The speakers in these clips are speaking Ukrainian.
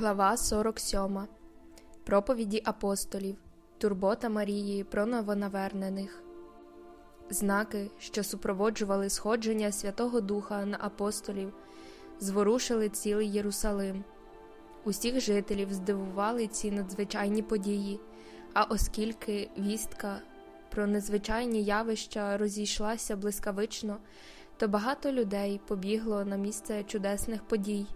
Глава 47. Проповіді апостолів. Турбота Марії про новонавернених. Знаки, що супроводжували сходження Святого Духа на апостолів, зворушили цілий Єрусалим. Усіх жителів здивували ці надзвичайні події, а оскільки вістка про незвичайні явища розійшлася блискавично, то багато людей побігло на місце чудесних подій.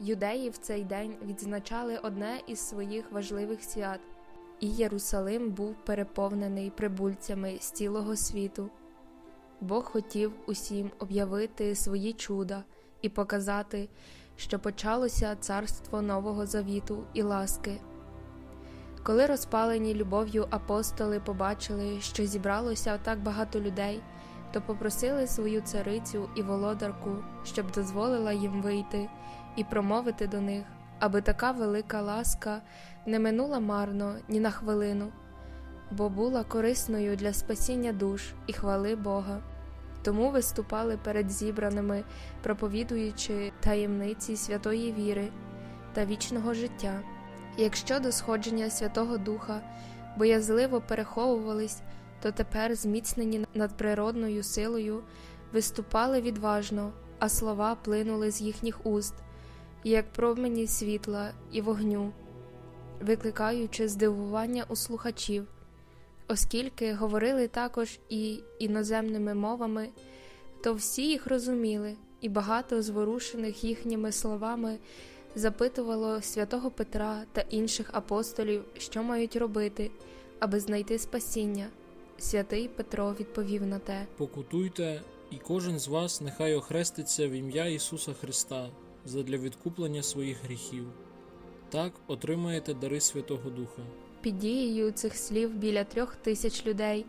Юдеї в цей день відзначали одне із своїх важливих свят, і Єрусалим був переповнений прибульцями з цілого світу. Бог хотів усім об'явити свої чуда і показати, що почалося царство Нового Завіту і ласки. Коли розпалені любов'ю апостоли побачили, що зібралося так багато людей, то попросили свою царицю і володарку, щоб дозволила їм вийти і промовити до них, аби така велика ласка не минула марно ні на хвилину, бо була корисною для спасіння душ і хвали Бога. Тому виступали перед зібраними, проповідуючи таємниці святої віри та вічного життя. Якщо до сходження Святого Духа боязливо переховувались, то тепер, зміцнені надприродною силою, виступали відважно, а слова плинули з їхніх уст, як промені світла і вогню, викликаючи здивування у слухачів, оскільки говорили також і іноземними мовами, то всі їх розуміли, і багато зворушених їхніми словами запитувало святого Петра та інших апостолів, що мають робити, аби знайти спасіння. Святий Петро відповів на те. Покутуйте, і кожен з вас нехай охреститься в ім'я Ісуса Христа задля відкуплення своїх гріхів. Так отримаєте дари Святого Духа. Під дією цих слів біля трьох тисяч людей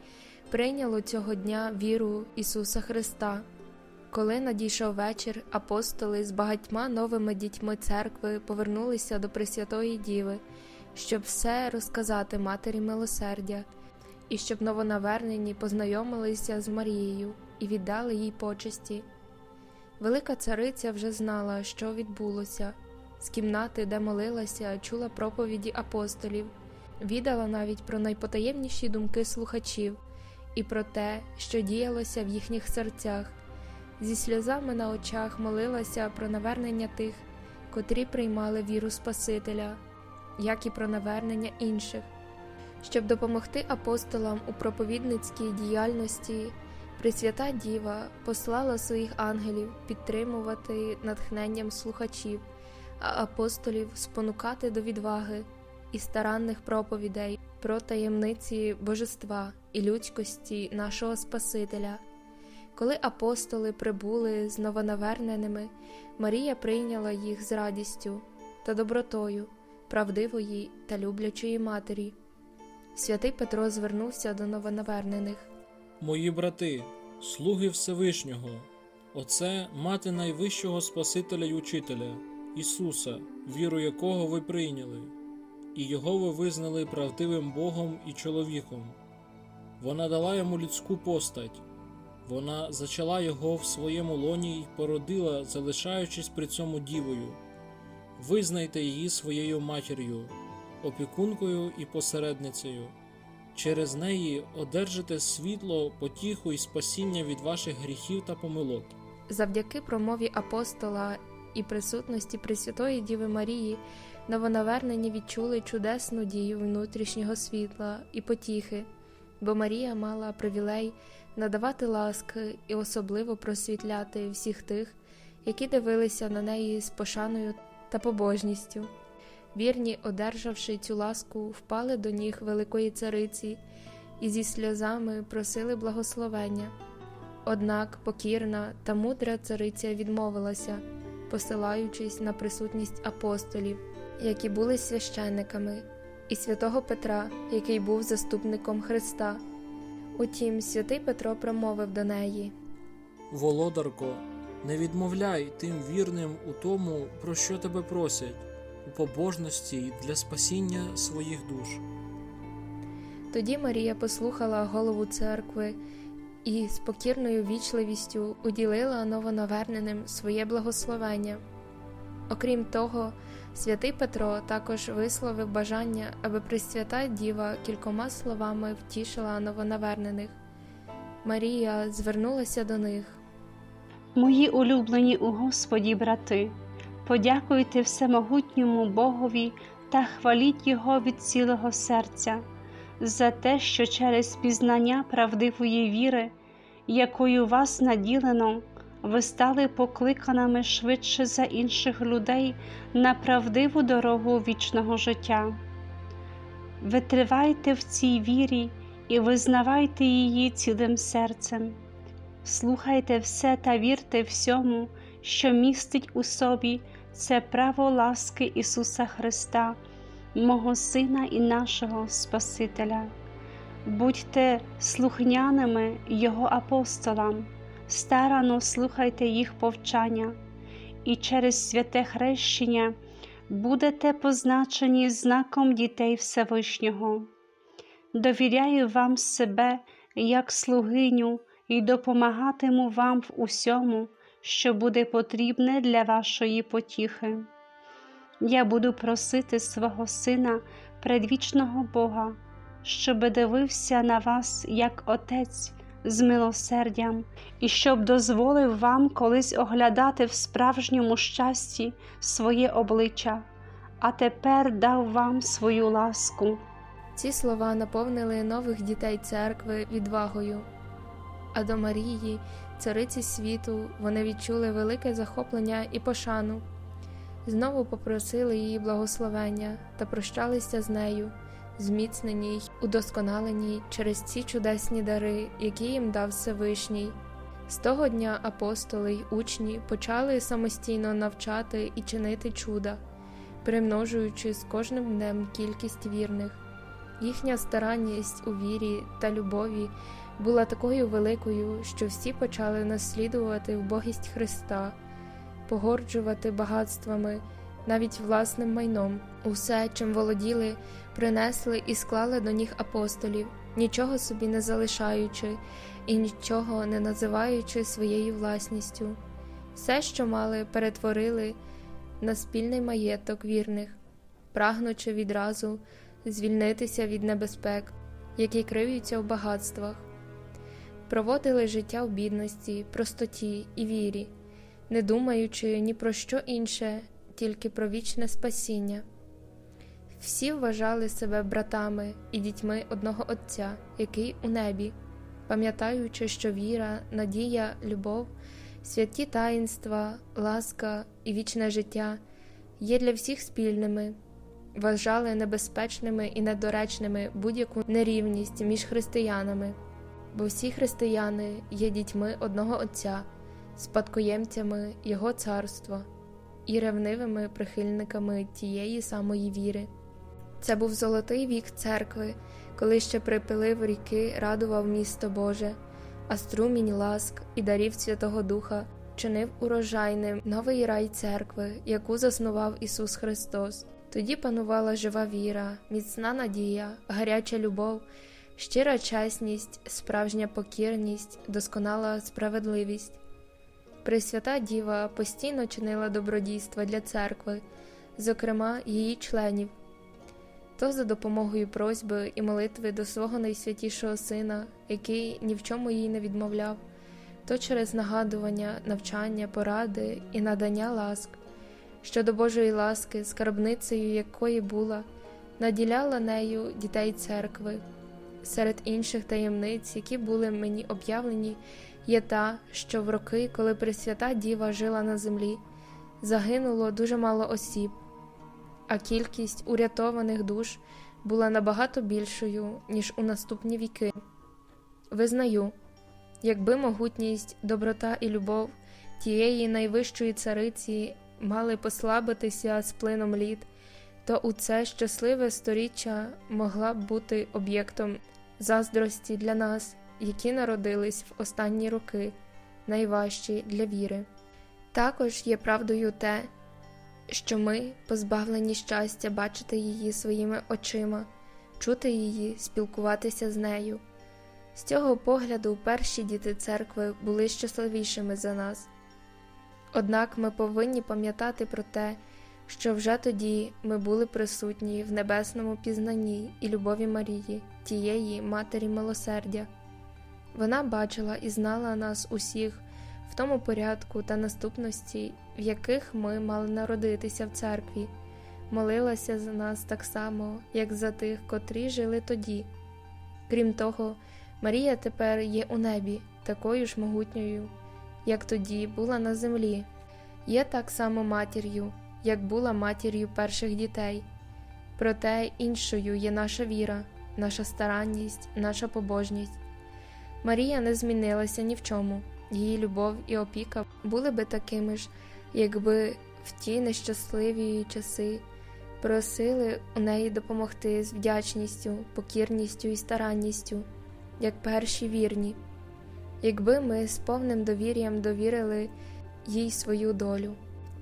прийняло цього дня віру Ісуса Христа. Коли надійшов вечір, апостоли з багатьма новими дітьми церкви повернулися до Пресвятої Діви, щоб все розказати Матері Милосердя, і щоб новонавернені познайомилися з Марією і віддали їй почесті. Велика цариця вже знала, що відбулося. З кімнати, де молилася, чула проповіді апостолів, відала навіть про найпотаємніші думки слухачів і про те, що діялося в їхніх серцях. Зі сльозами на очах молилася про навернення тих, котрі приймали віру Спасителя, як і про навернення інших, щоб допомогти апостолам у проповідницькій діяльності. Пресвята Діва послала своїх ангелів підтримувати натхненням слухачів, а апостолів спонукати до відваги і старанних проповідей про таємниці божества і людськості нашого Спасителя. Коли апостоли прибули з новонаверненими, Марія прийняла їх з радістю та добротою, правдивої та люблячої матері. Святий Петро звернувся до новонавернених. Мої брати, слуги Всевишнього, оце мати найвищого Спасителя й Учителя, Ісуса, віру якого ви прийняли, і Його ви визнали правдивим Богом і чоловіком. Вона дала йому людську постать, вона зачала його в своєму лоні й породила, залишаючись при цьому дівою. Визнайте її своєю матір'ю, опікункою і посередницею. Через неї одержите світло, потіху і спасіння від ваших гріхів та помилок. Завдяки промові апостола і присутності Пресвятої Діви Марії, новонавернені відчули чудесну дію внутрішнього світла і потіхи, бо Марія мала привілей надавати ласки і особливо просвітляти всіх тих, які дивилися на неї з пошаною та побожністю. Вірні, одержавши цю ласку, впали до ніг Великої Цариці і зі сльозами просили благословення. Однак покірна та мудра цариця відмовилася, посилаючись на присутність апостолів, які були священниками, і святого Петра, який був заступником Христа. Утім, святий Петро промовив до неї. Володарко, не відмовляй тим вірним у тому, про що тебе просять, у побожності й для спасіння своїх душ. Тоді Марія послухала голову церкви і з покірною вічливістю уділила новонаверненим своє благословення. Окрім того, святий Петро також висловив бажання, аби Пресвята Діва кількома словами втішила новонавернених. Марія звернулася до них. Мої улюблені у Господі брати, подякуйте всемогутньому Богові та хваліть Його від цілого серця за те, що через пізнання правдивої віри, якою вас наділено, ви стали покликаними швидше за інших людей на правдиву дорогу вічного життя. Витривайте в цій вірі і визнавайте її цілим серцем. Слухайте все та вірте всьому, що містить у собі це право ласки Ісуса Христа, мого Сина і нашого Спасителя. Будьте слухняними Його апостолам, старано слухайте їх повчання, і через святе хрещення будете позначені знаком дітей Всевишнього. Довіряю вам себе як слугиню і допомагатиму вам в усьому, що буде потрібне для вашої потіхи. Я буду просити свого Сина, предвічного Бога, щоб дивився на вас як Отець з милосердям, і щоб дозволив вам колись оглядати в справжньому щасті своє обличчя, а тепер дав вам свою ласку. Ці слова наповнили нових дітей церкви відвагою. А до Марії, цариці світу, вони відчули велике захоплення і пошану. Знову попросили її благословення та прощалися з нею, зміцнені й удосконалені через ці чудесні дари, які їм дав Всевишній. З того дня апостоли й учні почали самостійно навчати і чинити чуда, примножуючи з кожним днем кількість вірних. Їхня старанність у вірі та любові була такою великою, що всі почали наслідувати вбогість Христа, погорджувати багатствами, навіть власним майном. Усе, чим володіли, принесли і склали до ніг апостолів, нічого собі не залишаючи і нічого не називаючи своєю власністю. Все, що мали, перетворили на спільний маєток вірних, прагнучи відразу звільнитися від небезпек, які криються в багатствах, проводили життя в бідності, простоті і вірі, не думаючи ні про що інше, тільки про вічне спасіння. Всі вважали себе братами і дітьми одного Отця, який у небі, пам'ятаючи, що віра, надія, любов, святі таїнства, ласка і вічне життя є для всіх спільними вважали небезпечними і недоречними будь-яку нерівність між християнами, бо всі християни є дітьми одного Отця, спадкоємцями Його царства і ревнивими прихильниками тієї самої віри. Це був золотий вік церкви, коли ще припилив ріки радував місто Боже, а струмінь ласк і дарів Святого Духа чинив урожайним новий рай церкви, яку заснував Ісус Христос. Тоді панувала жива віра, міцна надія, гаряча любов, щира чесність, справжня покірність, досконала справедливість. Пресвята Діва постійно чинила добродійства для церкви, зокрема її членів, то за допомогою просьби і молитви до свого найсвятішого сина, який ні в чому їй не відмовляв, то через нагадування, навчання, поради і надання ласк щодо Божої ласки, скарбницею якої була, наділяла нею дітей церкви. Серед інших таємниць, які були мені об'явлені, є та, що в роки, коли Пресвята Діва жила на землі, загинуло дуже мало осіб, а кількість урятованих душ була набагато більшою, ніж у наступні віки. Визнаю, якби могутність, доброта і любов тієї найвищої цариці мали послабитися з плином літ, то у це щасливе сторіччя могла б бути об'єктом заздрості для нас, які народились в останні роки, найважчі для віри. Також є правдою те, що ми позбавлені щастя бачити її своїми очима, чути її, спілкуватися з нею. З цього погляду перші діти церкви були щасливішими за нас. Однак ми повинні пам'ятати про те, що вже тоді ми були присутні в небесному пізнанні і любові Марії, тієї Матері милосердя. Вона бачила і знала нас усіх в тому порядку та наступності, в яких ми мали народитися в церкві, молилася за нас так само, як за тих, котрі жили тоді. Крім того, Марія тепер є у небі, такою ж могутньою, як тоді була на землі, є так само матір'ю, як була матір'ю перших дітей. Проте іншою є наша віра, наша старанність, наша побожність. Марія не змінилася ні в чому, її любов і опіка були би такими ж, якби в ті нещасливі часи просили у неї допомогти з вдячністю, покірністю і старанністю, як перші вірні, якби ми з повним довір'ям довірили їй свою долю.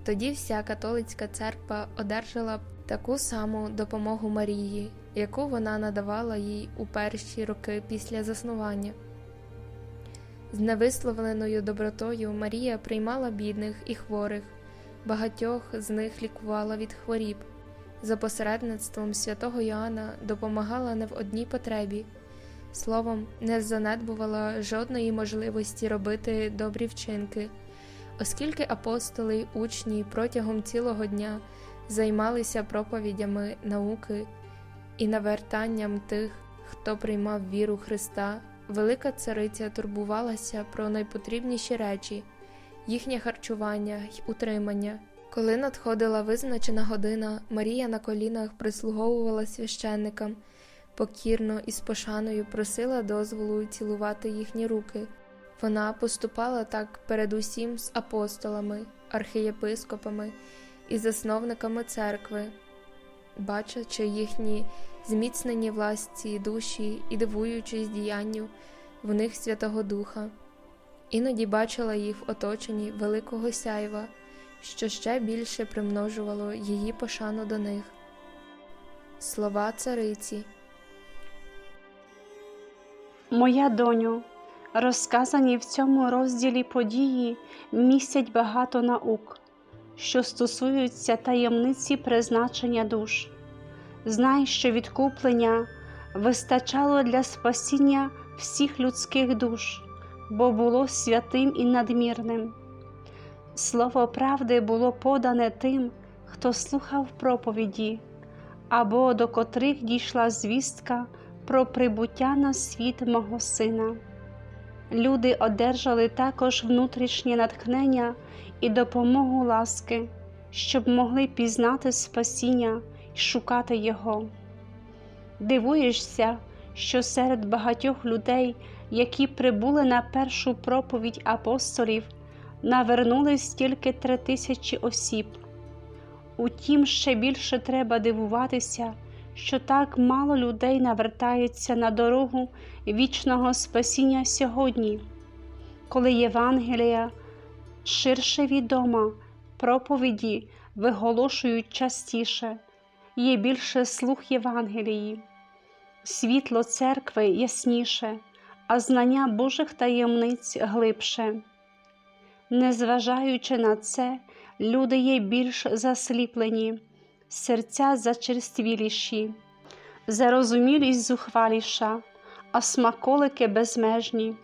Тоді вся католицька церква одержала таку саму допомогу Марії, яку вона надавала їй у перші роки після заснування. З невисловленою добротою Марія приймала бідних і хворих, багатьох з них лікувала від хворіб. За посередництвом святого Йоанна допомагала не в одній потребі, словом, не занедбувала жодної можливості робити добрі вчинки, оскільки апостоли й учні протягом цілого дня займалися проповідями науки і навертанням тих, хто приймав віру Христа, велика цариця турбувалася про найпотрібніші речі, їхнє харчування й утримання. Коли надходила визначена година, Марія на колінах прислуговувала священникам, покірно і з пошаною просила дозволу цілувати їхні руки. Вона поступала так передусім з апостолами, архієпископами і засновниками церкви, бачачи їхні зміцнені власті душі і дивуючись діянню в них Святого Духа. Іноді бачила їх в оточенні великого сяйва що ще більше примножувало її пошану до них. Слова цариці Моя доню, розказані в цьому розділі події містять багато наук, що стосуються таємниці призначення душ. Знай, що відкуплення вистачало для спасіння всіх людських душ, бо було святим і надмірним. Слово правди було подане тим, хто слухав проповіді, або до котрих дійшла звістка про прибуття на світ мого сина. Люди одержали також внутрішнє натхнення і допомогу ласки, щоб могли пізнати спасіння і шукати Його. Дивуєшся, що серед багатьох людей, які прибули на першу проповідь апостолів, навернулись тільки три тисячі осіб. Утім, ще більше треба дивуватися, що так мало людей навертаються на дорогу вічного спасіння сьогодні, коли Євангелія ширше відома, проповіді виголошують частіше, є більше слух Євангелії, світло церкви ясніше, а знання Божих таємниць глибше. Незважаючи на це, люди є більш засліплені, серця зачерствіліші, зарозумілість зухваліша, а смаколики безмежні.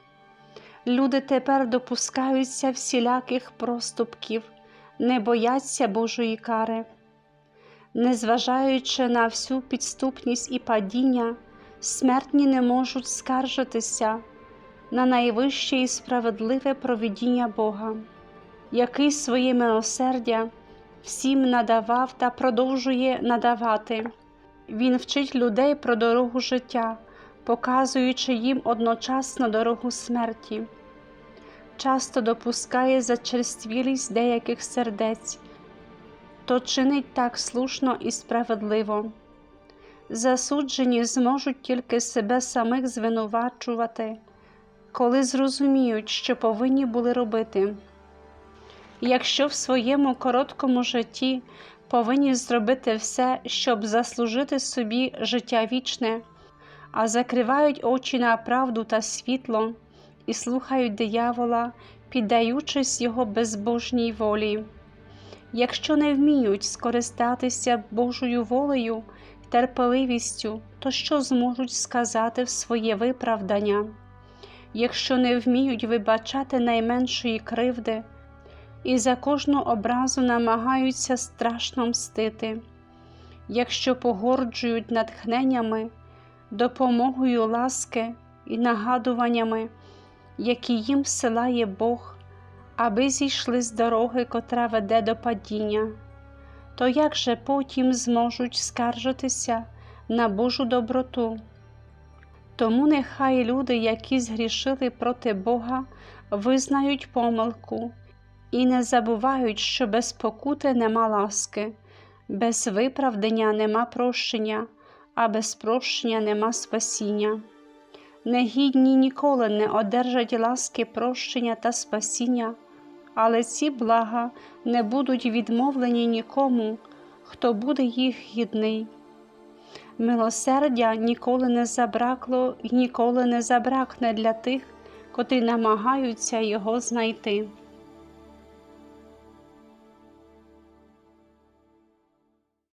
Люди тепер допускаються всіляких проступків, не бояться Божої кари. Незважаючи на всю підступність і падіння, смертні не можуть скаржитися на найвище і справедливе провидіння Бога, який своє милосердя всім надавав та продовжує надавати. Він вчить людей про дорогу життя, показуючи їм одночасно дорогу смерті. Часто допускає зачерствілість деяких сердець, то чинить так слушно і справедливо. Засуджені зможуть тільки себе самих звинувачувати коли зрозуміють, що повинні були робити. Якщо в своєму короткому житті повинні зробити все, щоб заслужити собі життя вічне, а закривають очі на правду та світло і слухають диявола, піддаючись його безбожній волі. Якщо не вміють скористатися Божою волею терпеливістю, то що зможуть сказати в своє виправдання? Якщо не вміють вибачати найменшої кривди і за кожну образу намагаються страшно мстити, якщо погорджують натхненнями, допомогою ласки і нагадуваннями, які їм всилає Бог, аби зійшли з дороги, котра веде до падіння, то як же потім зможуть скаржитися на Божу доброту? Тому нехай люди, які згрішили проти Бога, визнають помилку і не забувають, що без покути нема ласки, без виправдання нема прощення, а без прощення нема спасіння. Негідні ніколи не одержать ласки прощення та спасіння, але ці блага не будуть відмовлені нікому, хто буде їх гідний. Милосердя ніколи не забракло і ніколи не забракне для тих, котрі намагаються його знайти.